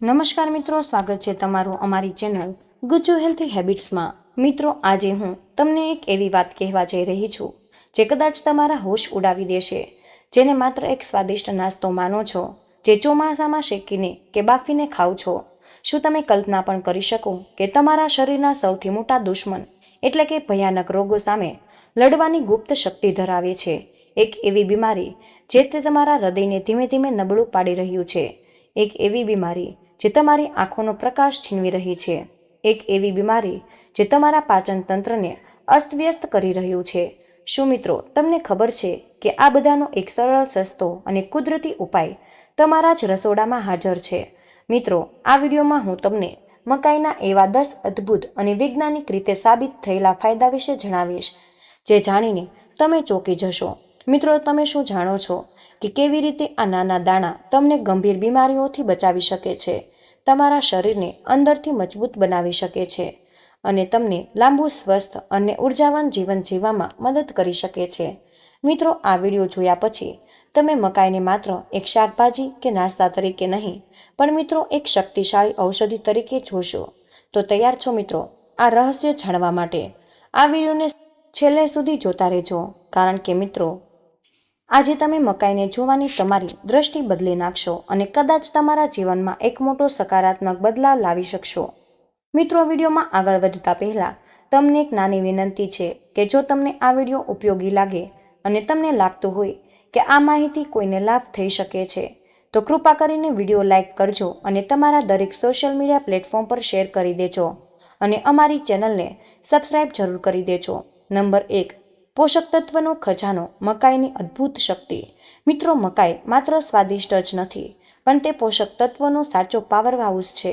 નમસ્કાર મિત્રો, સ્વાગત છે તમારું અમારી ચેનલ ગુજ્જુ હેલ્થી હેબિટ્સમાં. મિત્રો, આજે હું તમને એક એવી વાત કહેવા જઈ રહી છું, જે કદાચ તમારા હોશ ઉડાવી દેશે. જેને માત્ર એક સ્વાદિષ્ટ નાસ્તો માનો છો, જે ચોમાસામાં શેકીને કે બાફીને ખાવ છો. શું તમે કલ્પના પણ કરી શકો કે તમારા શરીરના સૌથી મોટા દુશ્મન, એટલે કે ભયાનક રોગો સામે લડવાની ગુપ્ત શક્તિ ધરાવે છે, એક એવી બીમારી જે તે તમારા હૃદયને ધીમે ધીમે નબળું પાડી રહ્યું છે. એક એવી બીમારી જે તમારી આંખોનો પ્રકાશ છીનવી રહી છે. એક એવી બીમારી જે તમારા પાચન તંત્રને અસ્તવ્યસ્ત કરી રહ્યું છે. શું મિત્રો, તમને ખબર છે કે આ બધાનો એક સરળ, સસ્તો અને કુદરતી ઉપાય તમારા જ રસોડામાં હાજર છે. મિત્રો, આ વિડીયોમાં હું તમને મકાઈના એવા દસ અદ્ભુત અને વૈજ્ઞાનિક રીતે સાબિત થયેલા ફાયદા વિશે જણાવીશ. જે જાણીને તમે ચોંકી જશો. મિત્રો, તમે શું જાણો છો? કે કેવી રીતે આ નાના દાણા તમને ગંભીર બીમારીઓથી બચાવી શકે છે? તમારા શરીરને અંદરથી મજબૂત બનાવી શકે છે અને તમને લાંબુ, સ્વસ્થ અને ઉર્જાવાન જીવન જીવવામાં મદદ કરી શકે છે. મિત્રો, આ વીડિયો જોયા પછી તમે મકાઈને માત્ર એક શાકભાજી કે નાસ્તા તરીકે નહીં, પણ મિત્રો એક શક્તિશાળી ઔષધિ તરીકે જોશો. તો તૈયાર છો મિત્રો આ રહસ્ય જાણવા માટે. આ વિડીયોને છેલ્લે સુધી જોતા રહેજો, કારણ કે મિત્રો આજે તમે મકાઈને જોવાની તમારી દ્રષ્ટિ બદલી નાખશો અને કદાચ તમારા જીવનમાં એક મોટો સકારાત્મક બદલાવ લાવી શકશો. મિત્રો, વિડીયોમાં આગળ વધતા પહેલા તમને એક નાની વિનંતી છે કે જો તમને આ વીડિયો ઉપયોગી લાગે અને તમને લાગતું હોય કે આ માહિતી કોઈને લાભ થઈ શકે છે, તો કૃપા કરીને વીડિયો લાઇક કરજો અને તમારા દરેક સોશિયલ મીડિયા પ્લેટફોર્મ પર શેર કરી દેજો અને અમારી ચેનલને સબસ્ક્રાઇબ જરૂર કરી દેજો. નંબર એક પોષક તત્વનો ખજાનો મકાઈની અદ્ભુત શક્તિ. મિત્રો, મકાઈ માત્ર સ્વાદિષ્ટ જ નથી, પણ તે પોષક તત્વનો સાચો પાવર હાઉસ છે.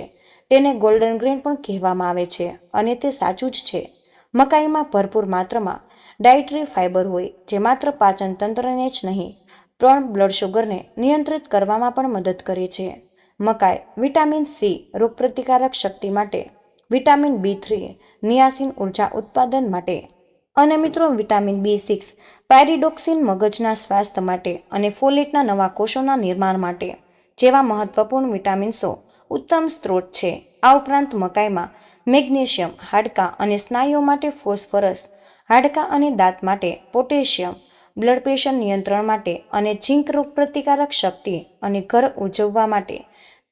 તેને ગોલ્ડન ગ્રેન પણ કહેવામાં આવે છે અને તે સાચું જ છે. મકાઈમાં ભરપૂર માત્રામાં ડાયટરી ફાઇબર હોય, જે માત્ર પાચન તંત્રને જ નહીં, પણ બ્લડ શુગરને નિયંત્રિત કરવામાં પણ મદદ કરે છે. મકાઈ વિટામિન સી રોગપ્રતિકારક શક્તિ માટે વિટામિન બી થ્રી નિયાસિન ઊર્જા ઉત્પાદન માટે અને મિત્રો વિટામિન બી સિક્સ, પાયરિડોક્સિન મગજના સ્વાસ્થ્ય માટે અને ફોલેટના નવા કોષોના નિર્માણ માટે, જેવા મહત્વપૂર્ણ વિટામિન્સો ઉત્તમ સ્ત્રોત છે. આ ઉપરાંત મકાઈમાં મેગ્નેશિયમ, હાડકાં અને સ્નાયુઓ માટે ફોસ્ફરસ, હાડકાં અને દાંત માટે પોટેશિયમ, બ્લડ પ્રેશર નિયંત્રણ માટે અને ઝીંક રોગ પ્રતિકારક શક્તિ અને ઘર ઉજવવા માટે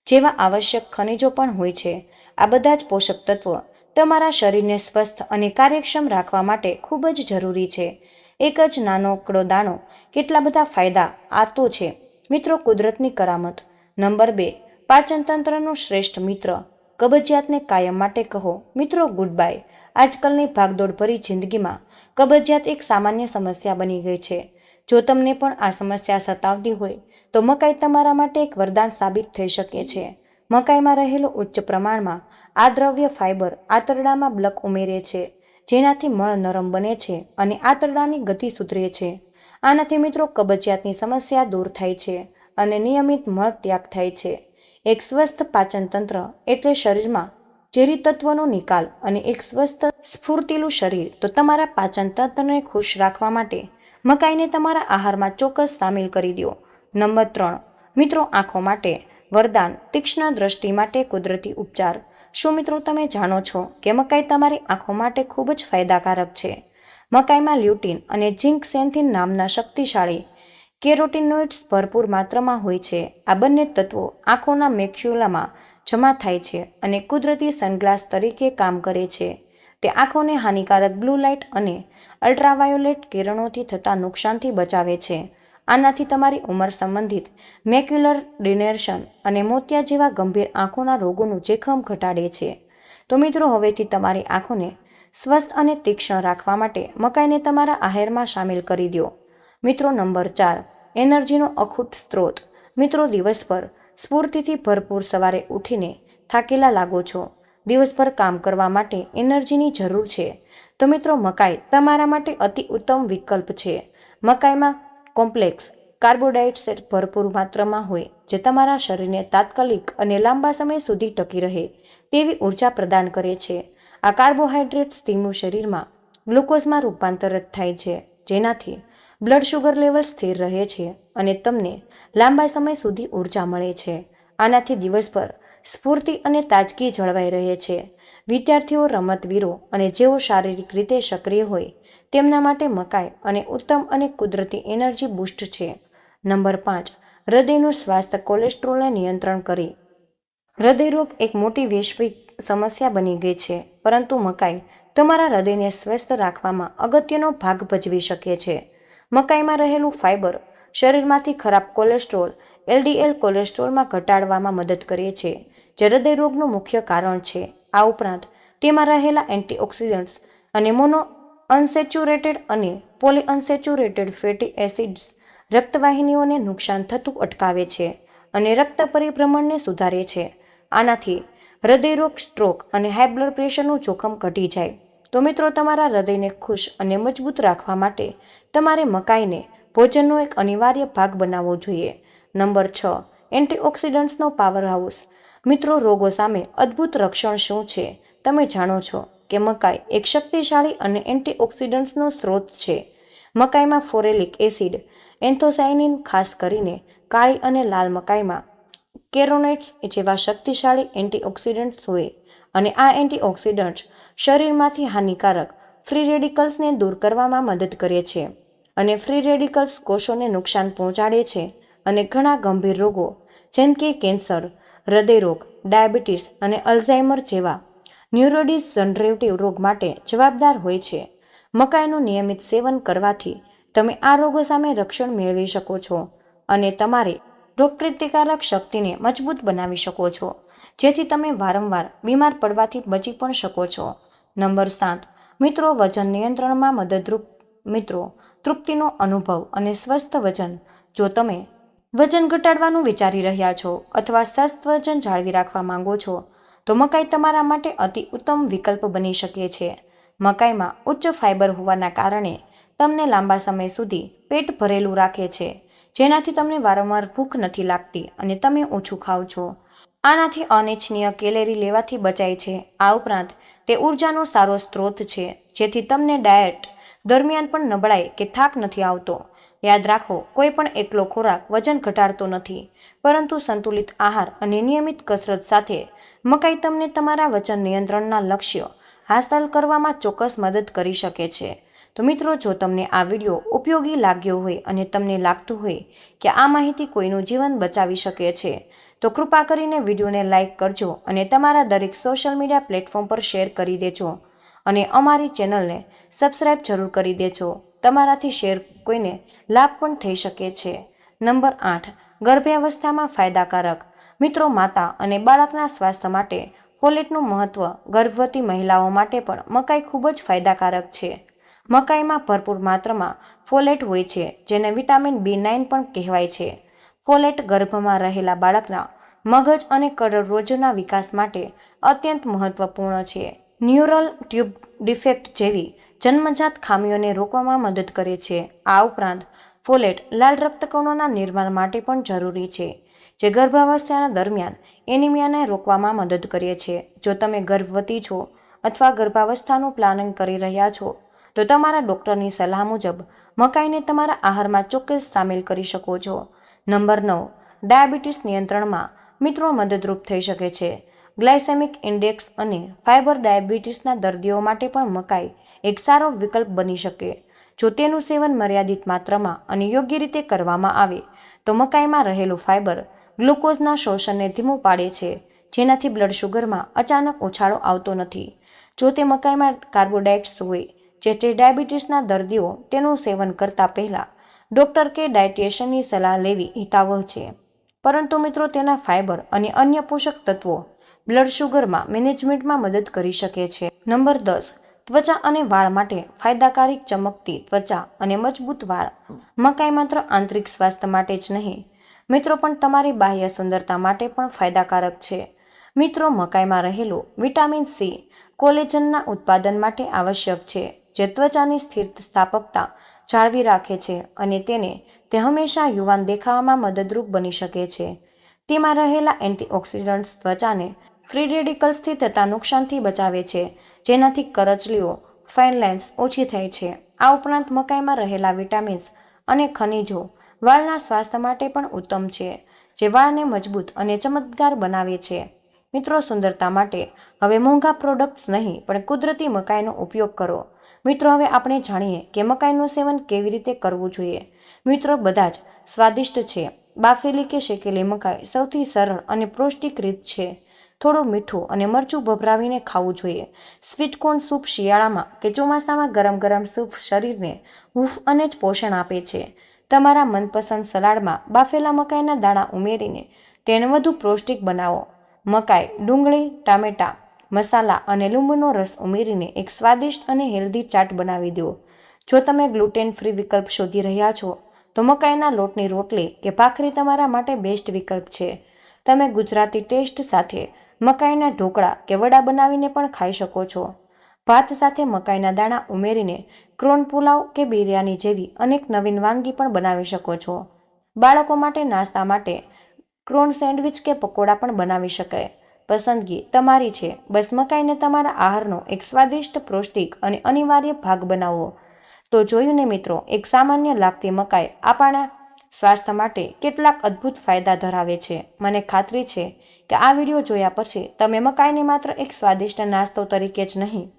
જેવા આવશ્યક ખનિજો પણ હોય છે. આ બધા જ પોષક તત્વો તમારા શરીરને સ્વસ્થ અને કાર્યક્ષમ રાખવા માટે ખૂબ જ જરૂરી છે. એક જ નાનોકડો દાણો કેટલા બધા ફાયદા આતો છે. મિત્રો, કુદરતની કરામત. નંબર બે, પાચનતંત્રનો શ્રેષ્ઠ મિત્ર. કબજિયાતને કાયમ માટે કહો. મિત્રો ગુડ બાય આજકાલની ભાગદોડ ભરી જિંદગીમાં કબજિયાત એક સામાન્ય સમસ્યા બની ગઈ છે. જો તમને પણ આ સમસ્યા સતાવતી હોય, તો મકાઈ તમારા માટે એક વરદાન સાબિત થઈ શકે છે. મકાઈમાં રહેલું ઉચ્ચ પ્રમાણમાં આ દ્રવ્ય ફાઇબર આંતરડામાં બ્લક ઉમેરે છે, જેનાથી મળ નરમ બને છે અને આંતરડાની ગતિ સુધરે છે. આનાથી મિત્રો કબજિયાતની સમસ્યા દૂર થાય છે અને નિયમિત મળ ત્યાગ થાય છે. એક સ્વસ્થ પાચન તંત્ર એટલે શરીરમાં ઝેરી તત્વનો નિકાલ અને એક સ્વસ્થ સ્ફૂર્તિલું શરીર. તો તમારા પાચન તંત્રને ખુશ રાખવા માટે મકાઈને તમારા આહારમાં ચોક્કસ સામેલ કરી દો. નંબર ત્રણ, મિત્રો આંખો માટે વરદાન, તીક્ષ્ણ દ્રષ્ટિ માટે કુદરતી ઉપચાર. શું મિત્રો તમે જાણો છો કે મકાઈ તમારી આંખો માટે ખૂબ જ ફાયદાકારક છે? મકાઈમાં લ્યુટીન અને ઝિંક સેન્થિન નામના શક્તિશાળી કેરોટિનોઇડ્સ ભરપૂર માત્રામાં હોય છે. આ બંને તત્વો આંખોના મેક્યુલામાં જમા થાય છે અને કુદરતી સનગ્લાસ તરીકે કામ કરે છે. તે આંખોને હાનિકારક બ્લુ લાઇટ અને અલ્ટ્રાવાયોલેટ કિરણોથી થતા નુકસાનથી બચાવે છે. આનાથી તમારી ઉંમર સંબંધિત મેક્યુલર ડિનેશન અને મોતિયા જેવા ગંભીર આંખોના રોગોનું જોખમ ઘટાડે છે. તો મિત્રો, હવેથી તમારી આંખોને સ્વસ્થ અને તીક્ષ્ણ રાખવા માટે મકાઈને તમારા આહારમાં સામેલ કરી દો. મિત્રો, નંબર ચાર, એનર્જીનો અખૂટ સ્ત્રોત. મિત્રો, દિવસભર સ્ફૂર્તિથી ભરપૂર સવારે ઉઠીને થાકેલા લાગો છો. દિવસભર કામ કરવા માટે એનર્જીની જરૂર છે. તો મિત્રો, મકાઈ તમારા માટે અતિ ઉત્તમ વિકલ્પ છે. મકાઈમાં કોમ્પ્લેક્સ. કાર્બોહાઈડ્રેટ્સ ભરપૂર માત્રામાં હોય, જે તમારા શરીરને તાત્કાલિક અને લાંબા સમય સુધી ટકી રહે, તેવી ઊર્જા પ્રદાન કરે છે. આ કાર્બોહાઈડ્રેટ્સ ધીમું શરીરમાં ગ્લુકોઝમાં રૂપાંતરિત થાય છે, જેનાથી બ્લડ શુગર લેવલ સ્થિર રહે છે અને તમને લાંબા સમય સુધી ઊર્જા મળે છે. આનાથી દિવસભર સ્ફૂર્તિ અને તાજગી જળવાઈ રહે છે. વિદ્યાર્થીઓ, રમતવીરો અને જેઓ શારીરિક રીતે સક્રિય હોય તેમના માટે મકાઈ અને ઉત્તમ અને કુદરતી એનર્જી બૂસ્ટ છે. નંબર પાંચ, હૃદયનું સ્વાસ્થ્ય કોલેસ્ટ્રોલને નિયંત્રણ કરી. હૃદયરોગ એક મોટી વૈશ્વિક સમસ્યા બની ગઈ છે, પરંતુ મકાઈ તમારા હૃદયને સ્વસ્થ રાખવામાં અગત્યનો ભાગ ભજવી શકે છે. મકાઈમાં રહેલું ફાઇબર શરીરમાંથી ખરાબ કોલેસ્ટ્રોલ, એલડીએલ કોલેસ્ટ્રોલમાં ઘટાડવામાં મદદ કરે છે, જે હૃદયરોગનું મુખ્ય કારણ છે. આ ઉપરાંત તેમાં રહેલા એન્ટીઓક્સિડન્ટ્સ અને મોનો અનસેચ્યુરેટેડ અને પોલીઅનસેચ્યુરેટેડ ફેટી એસિડ્સ રક્તવાહિનીઓને નુકસાન થતું અટકાવે છે અને રક્ત પરિભ્રમણને સુધારે છે. આનાથી હૃદયરોગ, સ્ટ્રોક અને હાઈ બ્લડ પ્રેશરનું જોખમ ઘટી જાય. તો મિત્રો, તમારા હૃદયને ખુશ અને મજબૂત રાખવા માટે તમારે મકાઈને ભોજનનો એક અનિવાર્ય ભાગ બનાવવો જોઈએ. નંબર છ, એન્ટીઓક્સિડન્ટ્સનો પાવર હાઉસ. મિત્રો, રોગો સામે અદ્ભુત રક્ષણ શું છે? તમે જાણો છો. કે મકાઈ એક શક્તિશાળી અને એન્ટીઓક્સિડન્ટ્સનો સ્ત્રોત છે. મકાઈમાં ફોરેલિક એસિડ, એન્થોસાયનિન, ખાસ કરીને કાળી અને લાલ મકાઈમાં કેરોનેટ્સ જેવા શક્તિશાળી એન્ટીઓક્સિડન્ટ્સ હોય અને આ એન્ટીઓક્સિડન્ટ્સ શરીરમાંથી હાનિકારક ફ્રી રેડિકલ્સને દૂર કરવામાં મદદ કરે છે અને ફ્રી રેડિકલ્સ કોષોને નુકસાન પહોંચાડે છે અને ઘણા ગંભીર રોગો, જેમ કે કેન્સર, હૃદયરોગ, ડાયાબિટીસ અને અલ્ઝાઇમર જેવા ન્યુરોડિજનરેટિવ રોગ માટે જવાબદાર હોય છે. મકાઈનું નિયમિત સેવન કરવાથી તમે આ રોગો સામે રક્ષણ મેળવી શકો છો અને તમારી રોગપ્રતિકારક શક્તિને મજબૂત બનાવી શકો છો. જેથી તમે વારંવાર બીમાર પડવાથી બચી પણ શકો છો. નંબર સાત, મિત્રો વજન નિયંત્રણમાં મદદરૂપ મિત્રો, તૃપ્તિનો અનુભવ અને સ્વસ્થ વજન. જો તમે વજન ઘટાડવાનું વિચારી રહ્યા છો અથવા સ્વસ્થ વજન જાળવી રાખવા માંગો છો તો મકાઈ તમારા માટે અતિ ઉત્તમ વિકલ્પ બની શકે છે. મકાઈમાં ઉચ્ચ ફાઇબર હોવાના કારણે તમને લાંબા સમય સુધી પેટ ભરેલું રાખે છે, જેનાથી તમને વારંવાર ભૂખ નથી લાગતી અને તમે ઓછું ખાઓ છો. આનાથી અનિચ્છનીય કેલેરી લેવાથી બચાય છે. આ ઉપરાંત, તે ઉર્જાનો સારો સ્ત્રોત છે, જેથી તમને ડાયટ દરમિયાન પણ નબળાઈ કે થાક નથી આવતો. યાદ રાખો, કોઈ પણ એકલો ખોરાક વજન ઘટાડતો નથી, પરંતુ સંતુલિત આહાર અને નિયમિત કસરત સાથે મકાઈ તમને તમારા વચન નિયંત્રણના લક્ષ્યો હાંસલ કરવામાં ચોક્કસ મદદ કરી શકે છે. તો મિત્રો, જો તમને આ વીડિયો ઉપયોગી લાગ્યો હોય અને તમને લાગતું હોય કે આ માહિતી કોઈનું જીવન બચાવી શકે છે, તો કૃપા કરીને વિડીયોને લાઇક કરજો અને તમારા દરેક સોશિયલ મીડિયા પ્લેટફોર્મ પર શેર કરી દેજો અને અમારી ચેનલને સબસ્ક્રાઇબ જરૂર કરી દેજો. તમારાથી શેર કોઈને લાભ પણ થઈ શકે છે. નંબર આઠ ગર્ભાવસ્થામાં ફાયદાકારક મિત્રો માતા અને બાળકના સ્વાસ્થ્ય માટે ફોલેટનું મહત્વ ગર્ભવતી મહિલાઓ માટે પણ મકાઈ ખૂબ જ ફાયદાકારક છે. મકાઈમાં ભરપૂર માત્રામાં ફોલેટ હોય છે, જેને વિટામિન બી નાઇન પણ કહેવાય છે. ફોલેટ ગર્ભમાં રહેલા બાળકના મગજ અને કરોડરજ્જુના વિકાસ માટે અત્યંત મહત્વપૂર્ણ છે. ન્યુરલ ટ્યુબ ડિફેક્ટ જેવી જન્મજાત ખામીઓને રોકવામાં મદદ કરે છે. આ ઉપરાંત ફોલેટ લાલ રક્તકણોના નિર્માણ માટે પણ જરૂરી છે. જે ગર્ભાવસ્થાના દરમિયાન એનિમિયાને રોકવામાં મદદ કરીએ છીએ જો તમે ગર્ભવતી છો અથવા ગર્ભાવસ્થાનું પ્લાનિંગ કરી રહ્યા છો, તો તમારા ડૉક્ટરની સલાહ મુજબ મકાઈને તમારા આહારમાં ચોક્કસ સામેલ કરી શકો છો. નંબર નવ, ડાયાબિટીસ નિયંત્રણમાં મિત્રો મદદરૂપ થઈ શકે છે. ગ્લાયસેમિક ઇન્ડેક્સ અને ફાઇબર ડાયાબિટીસના દર્દીઓ માટે પણ મકાઈ એક સારો વિકલ્પ બની શકે. જો તેનું સેવન મર્યાદિત માત્રામાં અને યોગ્ય રીતે કરવામાં આવે, તો મકાઈમાં રહેલું ફાઇબર ગ્લુકોઝના શોષણને ધીમું પાડે છે, જેનાથી બ્લડ શુગરમાં અચાનક ઉછાળો આવતો નથી. જો તે મકાઈમાં કાર્બોડાઇટ્સ હોય જેથી ડાયાબિટીસના દર્દીઓ તેનું સેવન કરતા પહેલાં, ડૉક્ટર કે ડાયટિશિયનની સલાહ લેવી હિતાવહ છે. પરંતુ મિત્રો, તેના ફાઇબર અને અન્ય પોષક તત્વો બ્લડ શુગરમાં મેનેજમેન્ટમાં મદદ કરી શકે છે. નંબર દસ, ત્વચા અને વાળ માટે ફાયદાકારક ચમકતી ત્વચા અને મજબૂત વાળ. મકાઈ માત્ર આંતરિક સ્વાસ્થ્ય માટે જ નહીં મિત્રો, પણ તમારી બાહ્ય સુંદરતા માટે પણ ફાયદાકારક છે. મિત્રો, મકાઈમાં રહેલું વિટામિન સી કોલેજનના ઉત્પાદન માટે આવશ્યક છે, જે ત્વચાની સ્થિર સ્થાપકતા જાળવી રાખે છે અને તેને તે હંમેશા યુવાન દેખાવામાં મદદરૂપ બની શકે છે. તેમાં રહેલા એન્ટીઓક્સિડન્ટ્સ ત્વચાને ફ્રી રેડિકલ્સથી થતા નુકસાનથી બચાવે છે, જેનાથી કરચલીઓ, ફાઇન લાઇન્સ ઓછી થાય છે. આ ઉપરાંત મકાઈમાં રહેલા વિટામિન્સ અને ખનિજો વાળના સ્વાસ્થ્ય માટે પણ ઉત્તમ છે, જે વાળને મજબૂત અને ચમત્કાર બનાવે છે. મિત્રો, સુંદરતા માટે હવે મોંઘા પ્રોડક્ટ્સ નહીં, પણ કુદરતી મકાઈનો ઉપયોગ કરો. મિત્રો, હવે આપણે જાણીએ કે મકાઈનું સેવન કેવી રીતે કરવું જોઈએ. મિત્રો, બધા જ સ્વાદિષ્ટ છે. બાફેલી કે શેકેલી મકાઈ સૌથી સરળ અને પૌષ્ટિક રીત છે. થોડું મીઠું અને મરચું ભભરાવીને ખાવું જોઈએ. સ્વીટ કોર્ન સૂપ શિયાળામાં કે ચોમાસામાં ગરમ ગરમ સૂપ શરીરને હૂફ અને જ પોષણ આપે છે. તમારા મનપસંદ સલાડમાં બાફેલા મકાઈના દાણા ઉમેરીને તેને વધુ પૌષ્ટિક બનાવો. મકાઈ, ડુંગળી, ટામેટાં, મસાલા અને લીંબુનો રસ ઉમેરીને એક સ્વાદિષ્ટ અને હેલ્ધી ચાટ બનાવી દો. જો તમે ગ્લુટેન ફ્રી વિકલ્પ શોધી રહ્યા છો, તો મકાઈના લોટની રોટલી કે ભાખરી તમારા માટે બેસ્ટ વિકલ્પ છે. તમે ગુજરાતી ટેસ્ટ સાથે મકાઈના ઢોકળા કે વડા બનાવીને પણ ખાઈ શકો છો. ભાત સાથે મકાઈના દાણા ઉમેરીને ક્રોન પુલાવ કે બિરયાની જેવી અનેક નવીન વાનગી પણ બનાવી શકો છો. બાળકો માટે નાસ્તા માટે ક્રોન સેન્ડવિચ કે પકોડા પણ બનાવી શકાય પસંદગી તમારી છે. બસ મકાઈને તમારા આહારનો એક સ્વાદિષ્ટ, પૌષ્ટિક અને અનિવાર્ય ભાગ બનાવો. તો જોયું ને મિત્રો, એક સામાન્ય લાગતી મકાઈ આપણા સ્વાસ્થ્ય માટે કેટલાક અદ્ભુત ફાયદા ધરાવે છે. મને ખાતરી છે કે આ વીડિયો જોયા પછી તમે મકાઈને માત્ર એક સ્વાદિષ્ટ નાસ્તો તરીકે જ નહીં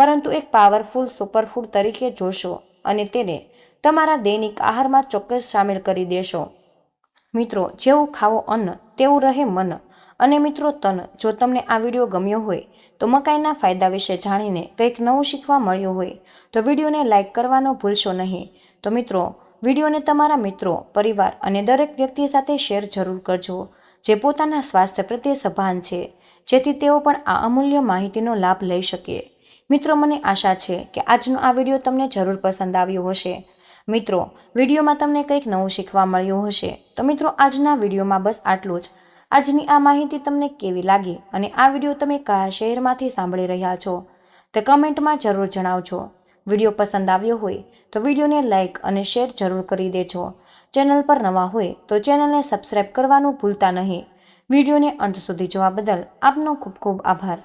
પરંતુ એક પાવરફુલ સુપરફૂડ તરીકે જોશો અને તેને તમારા દૈનિક આહારમાં ચોક્કસ સામેલ કરી દેશો. મિત્રો, જેવું ખાવો અન્ન, તેવું રહે મન. અને મિત્રો, તન, જો તમને આ વીડિયો ગમ્યો હોય, તો મકાઈના ફાયદા વિશે જાણીને કંઈક નવું શીખવા મળ્યું હોય, તો વિડીયોને લાઇક કરવાનો ભૂલશો નહીં. તો મિત્રો, વિડીયોને તમારા મિત્રો, પરિવાર અને દરેક વ્યક્તિ સાથે શેર જરૂર કરજો, જે પોતાના સ્વાસ્થ્ય પ્રત્યે સભાન છે, જેથી તેઓ પણ આ અમૂલ્ય માહિતીનો લાભ લઈ શકે. મિત્રો, મને આશા છે કે આજનો આ વીડિયો તમને જરૂર પસંદ આવ્યો હશે. મિત્રો, વિડીયોમાં તમને કંઈક નવું શીખવા મળ્યું હશે. તો મિત્રો, આજના વિડીયોમાં બસ આટલું જ. આજની આ માહિતી તમને કેવી લાગી અને આ વીડિયો તમે કયા શહેરમાંથી સાંભળી રહ્યા છો? તે કમેન્ટમાં જરૂર જણાવજો. વીડિયો પસંદ આવ્યો હોય તો વિડીયોને લાઇક અને શેર જરૂર કરી દેજો. ચેનલ પર નવા હોય તો ચેનલને સબસ્ક્રાઈબ કરવાનું ભૂલતા નહીં. વિડીયોને અંત સુધી જોવા બદલ આપનો ખૂબ ખૂબ આભાર.